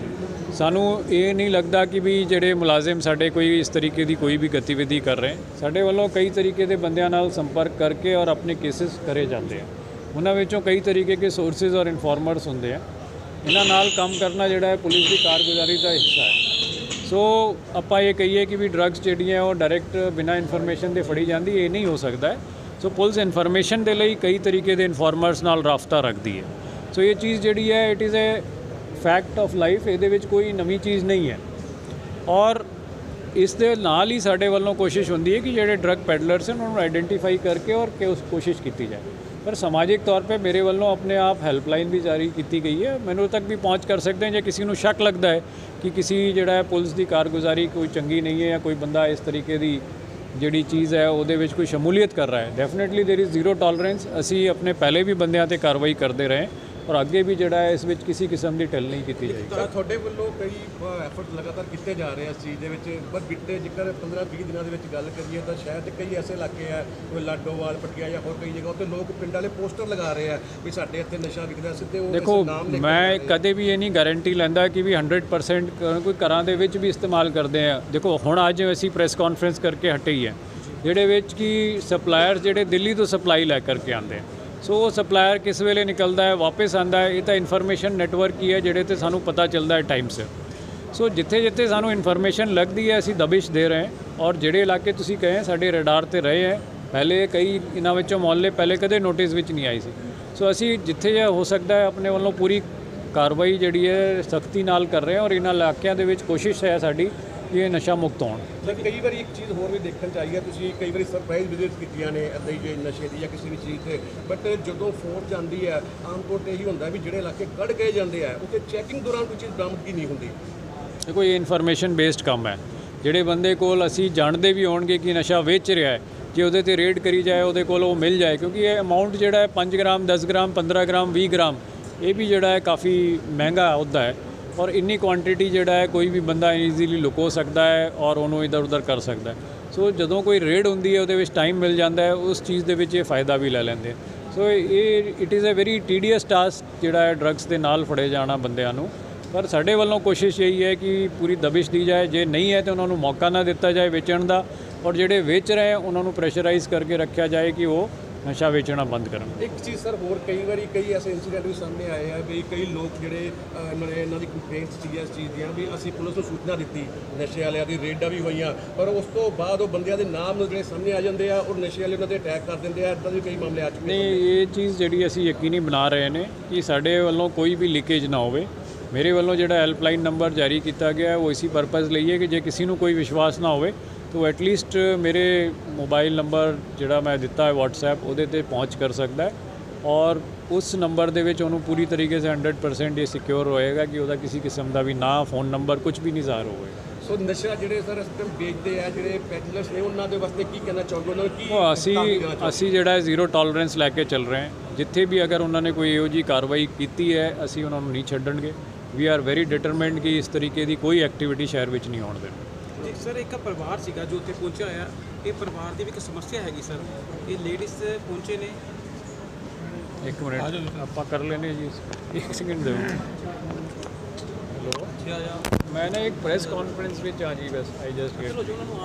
ਸਾਨੂੰ ਇਹ ਨਹੀਂ ਲੱਗਦਾ ਕਿ ਵੀ ਜਿਹੜੇ ਮੁਲਾਜ਼ਮ ਸਾਡੇ ਕੋਈ ਇਸ ਤਰੀਕੇ ਦੀ ਕੋਈ ਵੀ ਗਤੀਵਿਧੀ ਕਰ ਰਹੇ ਸਾਡੇ ਵੱਲੋਂ ਕਈ ਤਰੀਕੇ ਦੇ ਬੰਦਿਆਂ ਨਾਲ ਸੰਪਰਕ ਕਰਕੇ ਔਰ ਆਪਣੇ ਕੇਸਿਸ ਕਰੇ ਜਾਂਦੇ ਆ। ਉਹਨਾਂ ਵਿੱਚੋਂ ਕਈ ਤਰੀਕੇ ਦੇ ਸੋਰਸਸ ਔਰ ਇਨਫਾਰਮਰਸ ਹੁੰਦੇ ਆ। ਇਹਨਾਂ ਨਾਲ ਕੰਮ ਕਰਨਾ ਜਿਹੜਾ ਹੈ ਪੁਲਿਸ ਦੀ ਕਾਰਗੁਜ਼ਾਰੀ ਦਾ ਹਿੱਸਾ ਹੈ। ਸੋ ਆਪਾਂ ਇਹ ਕਹੀਏ ਕਿ ਵੀ ਡਰੱਗਸ ਜਿਹੜੀਆਂ ਉਹ ਡਾਇਰੈਕਟ ਬਿਨਾ ਇਨਫੋਰਮੇਸ਼ਨ ਦੇ ਫੜੀ ਜਾਂਦੀ, ਇਹ ਨਹੀਂ ਹੋ ਸਕਦਾ ਸੋ ਪੁਲਿਸ ਇਨਫੋਰਮੇਸ਼ਨ ਦੇ ਲਈ ਕਈ ਤਰੀਕੇ ਦੇ ਇਨਫਾਰਮਰਸ ਨਾਲ ਰਾਫਤਾ ਰੱਖਦੀ ਹੈ। ਸੋ ਇਹ ਚੀਜ਼ ਜਿਹੜੀ ਹੈ it is a fact of life ਇਹਦੇ ਵਿੱਚ ਕੋਈ ਨਵੀਂ ਚੀਜ਼ ਨਹੀਂ ਹੈ ਔਰ ਇਸ ਦੇ ਨਾਲ ਹੀ ਸਾਡੇ ਵੱਲੋਂ ਕੋਸ਼ਿਸ਼ ਹੁੰਦੀ ਹੈ ਕਿ ਜਿਹੜੇ ਡਰੱਗ ਪੈਡਲਰਸ ਹਨ ਉਹਨਾਂ ਨੂੰ ਆਇਡੈਂਟੀਫਾਈ ਕਰਕੇ ਔਰ ਕਿ ਉਸ ਕੋਸ਼ਿਸ਼ ਕੀਤੀ ਜਾਏ ਪਰ ਸਮਾਜਿਕ ਤੌਰ ਤੇ ਮੇਰੇ ਵੱਲੋਂ ਆਪਣੇ ਆਪ ਹੈਲਪਲਾਈਨ ਵੀ ਜਾਰੀ ਕੀਤੀ ਗਈ ਹੈ ਮੈਨੂੰ ਤੱਕ ਵੀ ਪਹੁੰਚ ਕਰ ਸਕਦੇ ਹਾਂ ਜੇ ਕਿਸੇ ਨੂੰ ਸ਼ੱਕ ਲੱਗਦਾ ਹੈ ਕਿ ਕਿਸੇ ਜਿਹੜਾ ਹੈ ਪੁਲਿਸ ਦੀ ਕਾਰਗੁਜ਼ਾਰੀ ਕੋਈ ਚੰਗੀ ਨਹੀਂ ਹੈ ਜਾਂ ਕੋਈ ਬੰਦਾ ਇਸ ਤਰੀਕੇ ਦੀ ਜਿਹੜੀ ਚੀਜ਼ ਹੈ ਉਹਦੇ ਵਿੱਚ ਕੋਈ ਸ਼ਮੂਲੀਅਤ ਕਰ ਰਿਹਾ ਹੈ definitely there is zero tolerance ਅਸੀਂ ਆਪਣੇ ਪਹਿਲੇ ਵੀ ਬੰਦਿਆਂ ਤੇ ਕਾਰਵਾਈ ਕਰਦੇ ਰਹੇ ਔਰ ਅੱਗੇ ਵੀ ਜਿਹੜਾ ਹੈ ਇਸ ਵਿੱਚ ਕਿਸੇ ਕਿਸਮ ਦੀ ਢਿੱਲ ਨਹੀਂ ਕੀਤੀ ਜਾਏਗੀ। ਤਾਂ ਤੁਹਾਡੇ ਵੱਲੋਂ ਕਈ ਐਫਰਟ ਲਗਾਤਾਰ ਕੀਤੇ ਜਾ ਰਹੇ ਆ ਇਸ ਚੀਜ਼ ਦੇ ਵਿੱਚ ਪਰ ਬਿੱਟੇ ਜੇਕਰ 15-20 ਦਿਨਾਂ ਦੇ ਵਿੱਚ ਗੱਲ ਕਰੀਏ ਤਾਂ ਸ਼ਹਿਰ ਦੇ ਕਈ ਐਸੇ ਇਲਾਕੇ ਆ ਕੋਈ ਲਾਡੋਵਾਲ ਪਟਿਆ ਜਾਂ ਹੋਰ ਕਈ ਜਗ੍ਹਾ ਉੱਤੇ ਲੋਕ ਪਿੰਡ ਵਾਲੇ ਪੋਸਟਰ ਲਗਾ ਰਹੇ ਆ ਵੀ ਸਾਡੇ ਇੱਥੇ ਨਸ਼ਾ ਵਿਕਦਾ ਸਿੱਧੇ ਉਹ ਦੇਖੋ ਮੈਂ। ਕਦੇ ਵੀ ਇਹ ਨਹੀਂ ਗਾਰੰਟੀ ਲੈਂਦਾ ਕਿ ਵੀ 100% ਕ- ਕੋਈ ਘਰਾਂ ਦੇ ਵਿੱਚ ਵੀ ਇਸਤੇਮਾਲ ਕਰਦੇ ਆ। ਦੇਖੋ ਹੁਣ ਅੱਜ ਅਸੀਂ ਪ੍ਰੈਸ ਕਾਨਫਰੰਸ ਕਰਕੇ ਹਟੇ ਹੀ ਹੈ ਜਿਹੜੇ ਵਿੱਚ ਕਿ ਸਪਲਾਇਰ ਜਿਹੜੇ ਦਿੱਲੀ ਤੋਂ ਸਪਲਾਈ ਲੈ ਕਰਕੇ ਆਉਂਦੇ ਆ। ਸੋ ਉਹ ਸਪਲਾਇਰ ਕਿਸ ਵੇਲੇ ਨਿਕਲਦਾ ਹੈ, ਵਾਪਸ ਆਂਦਾ ਹੈ, ਇਹ ਤਾਂ ਇਨਫੋਰਮੇਸ਼ਨ ਨੈਟਵਰਕ ਹੀ ਹੈ ਜਿਹੜੇ ਤੇ ਸਾਨੂੰ ਪਤਾ ਚੱਲਦਾ ਹੈ ਟਾਈਮ ਸਿਰ। ਸੋ ਜਿੱਥੇ ਜਿੱਥੇ ਸਾਨੂੰ ਇਨਫੋਰਮੇਸ਼ਨ ਲੱਗਦੀ ਹੈ, ਅਸੀਂ ਦਬਿਸ਼ ਦੇ ਰਹੇ ਹਾਂ ਔਰ ਜਿਹੜੇ ਇਲਾਕੇ ਤੁਸੀਂ ਕਹੇ, ਸਾਡੇ ਰਡਾਰ ਤੇ ਰਹੇ ਹੈ, ਪਹਿਲੇ ਕਈ ਇਹਨਾਂ ਵਿੱਚੋਂ ਮੁਹੱਲੇ ਪਹਿਲੇ ਕਦੇ ਨੋਟਿਸ ਵਿੱਚ ਨਹੀਂ ਆਈ ਸੀ। ਸੋ ਅਸੀਂ ਜਿੱਥੇ ਜੇ ਹੋ ਸਕਦਾ ਹੈ, ਆਪਣੇ ਵੱਲੋਂ ਪੂਰੀ ਕਾਰਵਾਈ ਜਿਹੜੀ ਹੈ, ਸਖਤੀ ਨਾਲ ਕਰ ਰਹੇ ਹਾਂ ਔਰ ਇਹਨਾਂ ਇਲਾਕਿਆਂ ਦੇ ਵਿੱਚ ਕੋਸ਼ਿਸ਼ ਹੈ ਸਾਡੀ ਕਿ ਇਹ ਨਸ਼ਾ ਮੁਕਤ ਹੋਣ। ਤਾਂ ਕਈ ਵਾਰੀ ਇੱਕ ਚੀਜ਼ ਹੋਰ ਵੀ ਦੇਖਣ ਚ ਆਈ ਹੈ ਤੁਸੀਂ ਕਈ ਵਾਰੀ ਸਰਪ੍ਰਾਈਜ਼ ਵਿਜ਼ਿਟ ਕੀਤੀਆਂ ਨੇ ਹੀ ਜੇ ਨਸ਼ੇ ਦੀ ਜਾਂ ਕਿਸੇ ਵੀ ਚੀਜ਼ ਤੇ। ਬਟ ਜਦੋਂ ਫੋਰਸ ਜਾਂਦੀ ਹੈ ਆਮ ਤੌਰ ਤੇ ਇਹੀ ਹੁੰਦਾ ਵੀ ਜਿਹੜੇ ਇਲਾਕੇ ਕੱਢ ਗਏ ਜਾਂਦੇ ਆ ਉੱਥੇ ਚੈਕਿੰਗ ਦੌਰਾਨ ਕੋਈ ਚੀਜ਼ ਬਰਾਮਦਗੀ ਨਹੀਂ ਹੁੰਦੀ। ਦੇਖੋ ਇਹ ਇਨਫੋਰਮੇਸ਼ਨ ਬੇਸਡ ਕੰਮ ਹੈ। ਜਿਹੜੇ ਬੰਦੇ ਕੋਲ ਅਸੀਂ ਜਾਣਦੇ ਵੀ ਹੋਣਗੇ ਕਿ ਨਸ਼ਾ ਵੇਚ ਰਿਹਾ ਹੈ ਜੇ ਉਹਦੇ ਤੇ ਰੇਡ ਕਰੀ ਜਾਏ ਉਹਦੇ ਕੋਲ ਉਹ ਮਿਲ ਜਾਏ ਕਿਉਂਕਿ ਇਹ ਅਮਾਉਂਟ ਜਿਹੜਾ ਹੈ 5 ਗ੍ਰਾਮ 10 ਗ੍ਰਾਮ 15 ਗ੍ਰਾਮ 20 ਗ੍ਰਾਮ ਇਹ ਵੀ ਜਿਹੜਾ ਹੈ ਕਾਫੀ ਮਹਿੰਗਾ ਹੁੰਦਾ ਹੈ। ਔਰ ਇੰਨੀ ਕੁਆਂਟੀਟੀ ਜਿਹੜਾ ਹੈ, ਕੋਈ ਵੀ ਬੰਦਾ ਈਜ਼ੀਲੀ ਲੁਕੋ ਸਕਦਾ ਹੈ ਔਰ ਉਹਨੂੰ ਇਧਰ ਉਧਰ ਕਰ ਸਕਦਾ ਹੈ। ਸੋ ਜਦੋਂ ਕੋਈ ਰੇਡ ਹੁੰਦੀ ਹੈ, ਉਹਦੇ ਵਿੱਚ ਟਾਈਮ ਮਿਲ ਜਾਂਦਾ ਹੈ, ਉਸ ਚੀਜ਼ ਦੇ ਵਿੱਚ ਇਹ ਫਾਇਦਾ ਵੀ ਲੈ ਲੈਂਦੇ ਸੋ ਇਹ it is a very tedious task ਜਿਹੜਾ ਹੈ ਡਰੱਗਸ ਦੇ ਨਾਲ ਫੜੇ ਜਾਣਾ ਬੰਦਿਆਂ ਨੂੰ। ਪਰ ਸਾਡੇ ਵੱਲੋਂ ਕੋਸ਼ਿਸ਼ ਇਹੀ ਹੈ ਕਿ ਪੂਰੀ ਦਬਿਸ਼ ਦੀ ਜਾਏ। ਜੇ ਨਹੀਂ ਹੈ, ਤਾਂ ਉਹਨਾਂ ਨੂੰ ਮੌਕਾ ਨਾ ਦਿੱਤਾ ਜਾਏ ਵੇਚਣ ਦਾ। ਔਰ ਜਿਹੜੇ ਵੇਚ ਰਹੇ ਉਹਨਾਂ ਨੂੰ ਪ੍ਰੈਸ਼ਰਾਈਜ਼ ਕਰਕੇ ਰੱਖਿਆ ਜਾਏ ਕਿ ਉਹ ਨਸ਼ਾ ਵੇਚਣਾ ਬੰਦ ਕਰਨ। ਇੱਕ ਚੀਜ਼ ਸਰ ਹੋਰ ਕਈ ਵਾਰੀ ਕਈ ਐਸੇ ਇਨਸੀਡੈਂਟ ਵੀ ਸਾਹਮਣੇ ਆਏ ਆ ਵੀ ਕਈ ਲੋਕ ਜਿਹੜੇ ਅਹ, ਇਹਨਾਂ ਨੇ ਇਹਨਾਂ ਦੀ ਕੰਪਲੇਂਟਸ ਸੀ ਇਸ ਚੀਜ਼ ਦੀਆਂ ਵੀ ਅਸੀਂ ਪੁਲਿਸ ਨੂੰ ਸੂਚਨਾ ਦਿੱਤੀ ਨਸ਼ੇ ਵਾਲਿਆਂ ਦੀ ਰੇਡਾਂ ਵੀ ਹੋਈਆਂ ਪਰ ਉਸ ਤੋਂ ਬਾਅਦ ਉਹ ਬੰਦਿਆਂ ਦੇ ਨਾਮ ਜਿਹੜੇ ਸਾਹਮਣੇ ਆ ਜਾਂਦੇ ਆ ਔਰ ਨਸ਼ੇ ਵਾਲੇ ਉਹਨਾਂ ਤੇ ਅਟੈਕ ਕਰ ਦਿੰਦੇ ਆ ਇਦਾਂ ਦੇ ਕਈ ਮਾਮਲੇ ਆ ਚੁੱਕੇ ਨਹੀਂ ਇਹ ਚੀਜ਼ ਜਿਹੜੀ ਅਸੀਂ ਯਕੀਨੀ ਬਣਾ ਰਹੇ ਨੇ ਕਿ ਸਾਡੇ ਵੱਲੋਂ ਕੋਈ ਵੀ ਲੀਕੇਜ ਨਾ ਹੋਵੇ। ਮੇਰੇ ਵੱਲੋਂ ਜਿਹੜਾ ਹੈਲਪਲਾਈਨ ਨੰਬਰ ਜਾਰੀ ਕੀਤਾ ਗਿਆ ਹੈ ਉਹ ਇਸੇ ਪਰਪਸ ਲਈ ਹੈ ਕਿ ਜੇ ਕਿਸੇ ਨੂੰ ਕੋਈ ਵਿਸ਼ਵਾਸ ਨਾ ਹੋਵੇ ਤਾਂ ਐਟਲੀਸਟ ਮੇਰੇ ਮੋਬਾਈਲ ਨੰਬਰ ਜਿਹੜਾ ਮੈਂ ਦਿੱਤਾ ਹੈ WhatsApp ਉਹਦੇ ਤੇ ਪਹੁੰਚ ਕਰ ਸਕਦਾ ਹੈ ਔਰ ਉਸ ਨੰਬਰ ਦੇ ਵਿੱਚ ਉਹਨੂੰ ਪੂਰੀ ਤਰੀਕੇ ਸੇ 100% ਇਹ ਸਿਕਿਉਰ ਹੋਏਗਾ ਕਿ ਉਹਦਾ ਕਿਸੇ ਕਿਸਮ ਦਾ ਵੀ ਨਾ ਫੋਨ ਨੰਬਰ ਕੁਝ ਵੀ ਨਹੀਂ ਜ਼ਾਹਰ ਹੋਵੇਗਾ ਸੋ ਨਸ਼ਾ ਜਿਹੜੇ ਸਰ ਇਸ ਟਾਈਮ ਵੇਚਦੇ ਆ ਜਿਹੜੇ ਪੈਡਲਰਸ ਨੇ ਉਹਨਾਂ ਦੇ ਵਾਸਤੇ ਕੀ ਕਹਿਣਾ ਚਾਹੋਗੇ? ਉਹਨਾਂ ਨੂੰ ਕੀ ਅਸੀਂ? ਅਸੀਂ ਜਿਹੜਾ ਹੈ ਜ਼ੀਰੋ ਟੋਲਰੈਂਸ ਲੈ ਕੇ ਚੱਲ ਰਹੇ ਹਾਂ। ਜਿੱਥੇ ਵੀ ਅਗਰ ਉਹਨਾਂ ਨੇ ਕੋਈ ਇਹੋ ਜੀ ਕਾਰਵਾਈ ਕੀਤੀ ਹੈ ਅਸੀਂ ਉਹਨਾਂ ਨੂੰ ਨਹੀਂ ਛੱਡਣਗੇ। ਵੀ ਆਰ ਵੈਰੀ ਡਿਟਰਮਿੰਡ ਕਿ ਇਸ ਤਰੀਕੇ ਦੀ ਕੋਈ ਐਕਟੀਵਿਟੀ ਸ਼ਹਿਰ ਵਿੱਚ ਨਹੀਂ ਹੋਣ ਦੇਣੀ। ਜੀ ਸਰ ਇੱਕ ਪਰਿਵਾਰ ਸੀਗਾ ਜੋ ਉੱਥੇ ਪਹੁੰਚਿਆ ਹੋਇਆ। ਇਹ ਪਰਿਵਾਰ ਦੀ ਵੀ ਇੱਕ ਸਮੱਸਿਆ ਹੈਗੀ ਸਰ। ਇਹ ਲੇਡੀਜ਼ ਪਹੁੰਚੇ ਨੇ। ਇੱਕ ਮਿੰਟ ਆਪਾਂ ਕਰ ਲੈਨੇ ਜੀ ਇੱਕ ਸੈਕਿੰਡ ਦਿਓ ਅੱਛਾ ਜਾਂ ਮੈਂ ਨਾ ਇੱਕ ਪ੍ਰੈਸ ਕਾਨਫਰੰਸ ਵਿੱਚ ਆ ਜੀ ਬਸ ਆਈ ਜਸਟ ਗੇਟ ਜੋ ਉਹਨਾਂ ਨੂੰ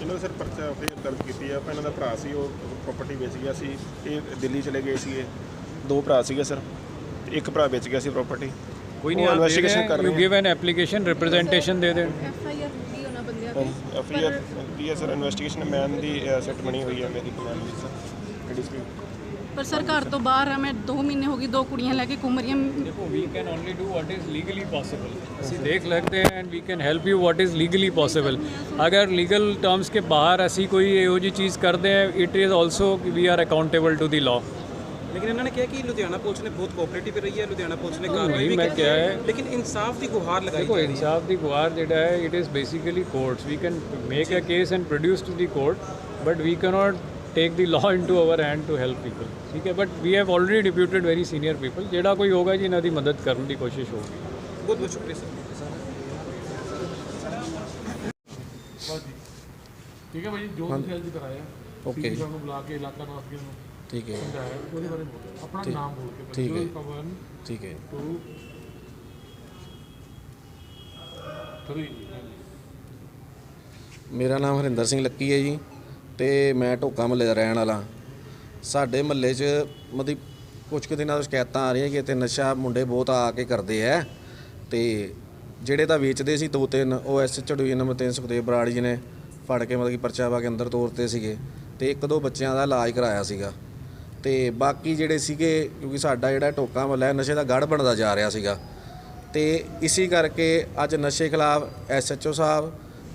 ਇਹਨਾਂ ਦਾ ਸਰ ਪਰਚਾ ਫਿਰ ਦਰਜ ਕੀਤੀ ਆ ਆਪਾਂ ਇਹਨਾਂ ਦਾ ਭਰਾ ਸੀ ਉਹ ਪ੍ਰਾਪਰਟੀ ਵੇਚ ਗਿਆ ਸੀ ਇਹ ਦਿੱਲੀ ਚਲੇ ਗਏ ਸੀਗੇ। ਦੋ ਭਰਾ ਸੀਗੇ ਸਰ। ਇੱਕ ਭਰਾ ਵੇਚ ਗਿਆ ਸੀ ਪ੍ਰਾਪਰਟੀ ਕੋਈ ਨਹੀਂ ਇਨਵੈਸਟੀਗੇਸ਼ਨ ਕਰ ਰਹੇ you give an application representation ਦੇ ਦੇਣ। ਐਫ ਆਈ ਆਰ ਹੁੰਦੀ ਉਹਨਾਂ ਬੰਦਿਆਂ ਦੀ। ਐਫ ਆਈ ਆਰ ਹੁੰਦੀ ਹੈ ਸਰ ਇਨਵੈਸਟੀਗੇਸ਼ਨ ਮੈਮ ਦੀ ਸੈਟ ਬਣੀ ਹੋਈ ਹੈ ਮੇਰੀ ਕਮਾਂਡ ਵਿੱਚ ਸਰ ਡਿਸਪਿਊਟ ਪਰ ਸਰਕਾਰ ਤੋਂ ਬਾਹਰ ਆ ਮੈਂ 2 ਮਹੀਨੇ ਹੋ ਗਈ ਦੋ ਕੁੜੀਆਂ ਲੈ ਕੇ ਘੁੰਮ ਰਹੀਆਂ। ਦੇਖੋ we can only do what is legally possible ਅਸੀਂ ਦੇਖ ਲੈਂਦੇ ਹਾਂ and we can help you what is legally possible ਅਗਰ ਲੀਗਲ ਟਰਮਸ ਕੇ ਬਾਹਰ ਅਸੀਂ ਕੋਈ ਇਹੋ ਜੀ ਚੀਜ਼ ਕਰਦੇ ਹਾਂ it is also we are accountable to the law ਲੇਕਿਨ ਇਹਨਾਂ ਨੇ ਕਿਹਾ ਕਿ ਲੁਧਿਆਣਾ ਪੁਲਿਸ ਨੇ ਬਹੁਤ ਕੋਆਪਰੇਟਿਵ ਰਹੀ ਹੈ ਲੁਧਿਆਣਾ ਪੁਲਿਸ ਨੇ ਕਾਰਵਾਈ ਵੀ ਮੈਂ ਕੀਤੀ ਕਿਹਾ ਹੈ। ਲੇਕਿਨ ਇਨਸਾਫ ਦੀ ਗੁਹਾਰ ਲਗਾਈ ਦੇਖੋ ਇਨਸਾਫ ਦੀ ਗੁਹਾਰ ਜਿਹੜਾ ਹੈ it is basically courts we can make a case and produce to the court but we cannot take the law into our hand to help people ਠੀਕ ਹੈ but we have already deputed very senior people ਜਿਹੜਾ ਕੋਈ ਹੋਗਾ ਜੀ ਇਹਨਾਂ ਦੀ ਮਦਦ ਕਰਨ ਦੀ ਕੋਸ਼ਿਸ਼ ਹੋਊਗੀ ਬਹੁਤ ਬਹੁਤ ਸ਼ੁਕਰੀਆ ਸਰ ਠੀਕ ਹੈ ਭਾਈ ਜੋ ਤੁਸੀਂ ਅੱਜ ਕਰਾਇਆ ਓਕੇ ਜੀ ਤੁਹਾਨੂੰ ਬੁਲਾ ਕੇ ਇਲਾਕਾ ਨਿਵਾਸੀਆਂ ਨੂੰ ਠੀਕ ਹੈ ਸਮਝਾਇਆ ਉਹਦੇ ਬਾਰੇ ਬੋਲੋ ਆਪਣਾ ਠੀਕ- ਨਾਮ ਬੋਲ ਕੇ ਠੀਕ ਹੈ। ਪਵਨ ਠੀਕ ਹੈ 2 3 ਮੇਰਾ ਨਾਮ ਹਰਿੰਦਰ ਸਿੰਘ ਲੱਕੀ ਹੈ ਜੀ ਤੇ ਮੈਂ ਢੋਕਾ ਮਹੱਲੇ ਦਾ ਰਹਿਣ ਵਾਲਾ। ਸਾਡੇ ਮਹੱਲੇ 'ਚ ਮਤਲਬ ਕੁਝ ਕੁ ਦਿਨਾਂ ਤੋਂ ਸ਼ਿਕਾਇਤਾਂ ਆ ਰਹੀਆਂ ਕਿ ਇੱਥੇ ਨਸ਼ਾ ਮੁੰਡੇ ਬਹੁਤ ਆ ਕੇ ਕਰਦੇ ਐ ਤੇ ਜਿਹੜੇ ਤਾਂ ਵੇਚਦੇ ਸੀ ਦੋ ਤਿੰਨ ਉਹ SHO division number 3 Sukhdev Brar ji ਨੇ ਫੜ ਕੇ ਮਤਲਬ ਕਿ ਪਰਚਾ ਪਾ ਕੇ ਅੰਦਰ ਤੋਰਤੇ ਸੀਗੇ ਤੇ ਇੱਕ ਦੋ ਬੱਚਿਆਂ ਦਾ ਇਲਾਜ ਕਰਾਇਆ ਸੀਗਾ। ਤੇ ਬਾਕੀ ਜਿਹੜੇ ਸੀਗੇ, ਕਿਉਂਕਿ ਸਾਡਾ ਜਿਹੜਾ ਟੋਕਾ ਮਹੱਲਾ ਨਸ਼ੇ ਦਾ ਗੜ ਬਣਦਾ ਜਾ ਰਿਹਾ ਸੀਗਾ। ਤੇ ਇਸੇ ਕਰਕੇ ਅੱਜ ਨਸ਼ੇ ਖਿਲਾਫ ਐਸਐਚਓ ਸਾਹਿਬ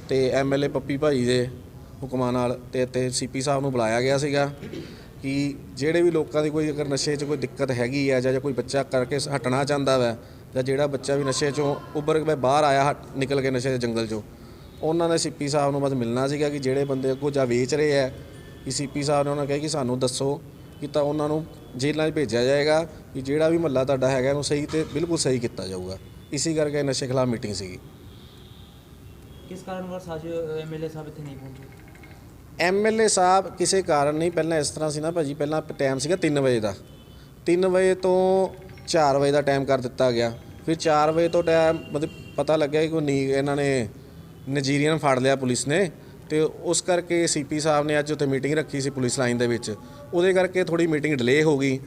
ਤੇ ਐਮਐਲਏ ਪੱਪੀ ਭਾਈ ਦੇ ਹੁਕਮਾਂ ਨਾਲ ਤੇ ਇੱਥੇ ਸੀਪੀ ਸਾਹਿਬ ਨੂੰ ਬੁਲਾਇਆ ਗਿਆ ਸੀਗਾ ਕਿ ਜਿਹੜੇ ਵੀ ਲੋਕਾਂ ਦੀ ਕੋਈ ਅਗਰ ਨਸ਼ੇ 'ਚ ਕੋਈ ਦਿੱਕਤ ਹੈਗੀ ਹੈ ਜਾਂ ਜਾਂ ਕੋਈ ਬੱਚਾ ਕਰਕੇ ਹਟਣਾ ਚਾਹੁੰਦਾ ਵੈ ਜਾਂ ਜਿਹੜਾ ਬੱਚਾ ਵੀ ਨਸ਼ੇ 'ਚੋਂ ਉੱਭਰ ਕੇ ਬਾਹਰ ਆਇਆ, ਹਟ- ਨਿਕਲ ਕੇ ਨਸ਼ੇ ਦੇ ਜੰਗਲ 'ਚੋਂ, ਉਹਨਾਂ ਨੇ ਸੀਪੀ ਸਾਹਿਬ ਨੂੰ ਬਸ ਮਿਲਣਾ ਸੀਗਾ ਕਿ ਜਿਹੜੇ ਬੰਦੇ ਅੱਗੋਂ ਜਾ ਵੇਚ ਰਹੇ ਹੈ ਕਿ ਸੀਪੀ ਸਾਹਿਬ ਨੇ ਉਹਨਾਂ ਕਿਹਾ ਕਿ ਸਾਨੂੰ ਦੱਸੋ ਕਿ ਤਾਂ ਉਹਨਾਂ ਨੂੰ ਜੇਲ੍ਹਾਂ 'ਚ ਭੇਜਿਆ ਜਾਏਗਾ ਕਿ ਜਿਹੜਾ ਵੀ ਮਹੱਲਾ ਤੁਹਾਡਾ ਹੈਗਾ ਇਹਨੂੰ ਸਹੀ ਤੇ ਬਿਲਕੁਲ ਸਹੀ ਕੀਤਾ ਜਾਊਗਾ। ਇਸੇ ਕਰਕੇ ਨਸ਼ੇ ਖਿਲਾਫ ਮੀਟਿੰਗ ਸੀਗੀ। ਕਿਸ ਕਾਰਨ ਵਰਸ ਅੱਜ ਐਮਐਲਏ ਸਾਹਿਬ ਇੱਥੇ ਨਹੀਂ ਪਹੁੰਚੇ? ਐਮਐਲਏ ਸਾਹਿਬ ਕਿਸੇ ਕਾਰਨ ਨਹੀਂ ਪਹਿਲਾਂ ਇਸ ਤਰ੍ਹਾਂ ਸੀ ਨਾ ਭਾਜੀ ਪਹਿਲਾਂ ਟਾਈਮ ਸੀਗਾ 3 ਵਜੇ ਦਾ। 3 ਵਜੇ ਤੋਂ 4 ਵਜੇ ਦਾ ਟਾਈਮ ਕਰ ਦਿੱਤਾ ਗਿਆ। ਫਿਰ 4 ਵਜੇ ਤੋਂ ਟਾਈਮ ਮਤਲਬ ਪਤਾ ਲੱਗਿਆ ਕਿ ਕੋਈ ਨੀ ਇਹਨਾਂ ਨੇ ਨਜੀਰੀਅਨ ਫੜ ਲਿਆ ਪੁਲਿਸ ਨੇ। ਤੇ ਉਸ ਕਰਕੇ ਸੀਪੀ ਸਾਹਿਬ ਨੇ ਅੱਜ ਉੱਥੇ ਮੀਟਿੰਗ ਰੱਖੀ ਸੀ ਪੁਲਿਸ ਲਾਈਨ ਦੇ ਵਿੱਚ। ਉਹਦੇ ਕਰਕੇ ਥੋੜੀ ਮੀਟਿੰਗ ਡਿਲੇ ਹੋ ਗਈ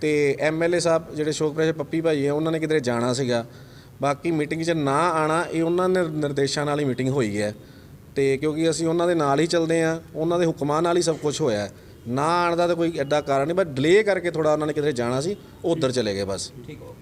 ਤੇ ਐਮਐਲਏ ਸਾਹਿਬ ਜਿਹੜੇ ਸ਼ੋਕ ਪੱਪੀ ਭਾਈ ਹੈ ਉਹਨਾਂ ਨੇ ਕਿਧਰੇ ਜਾਣਾ ਸੀਗਾ। ਬਾਕੀ ਮੀਟਿੰਗ 'ਚ ਨਾ ਆਣਾ ਇਹ ਉਹਨਾਂ ਦੇ ਨਿਰਦੇਸ਼ਾਂ ਨਾਲ ਹੀ ਮੀਟਿੰਗ ਹੋਈ ਹੈ। ਤੇ ਕਿਉਂਕਿ ਅਸੀਂ ਉਹਨਾਂ ਦੇ ਨਾਲ ਹੀ ਚੱਲਦੇ ਆ ਉਹਨਾਂ ਦੇ ਹੁਕਮਾਂ ਨਾਲ ਹੀ ਸਭ ਕੁਝ ਹੋਇਆ ਨਾ ਆਉਣ ਦਾ ਤਾਂ ਕੋਈ ਐਡਾ ਕਾਰਨ ਨਹੀਂ, ਬਸ ਡਿਲੇ ਕਰਕੇ ਥੋੜਾ ਉਹਨਾਂ ਨੇ ਕਿਧਰੇ ਜਾਣਾ ਸੀ, ਉਹ ਉੱਧਰ ਚਲੇ ਗਏ ਬਸ। ਠੀਕ ਹੋ।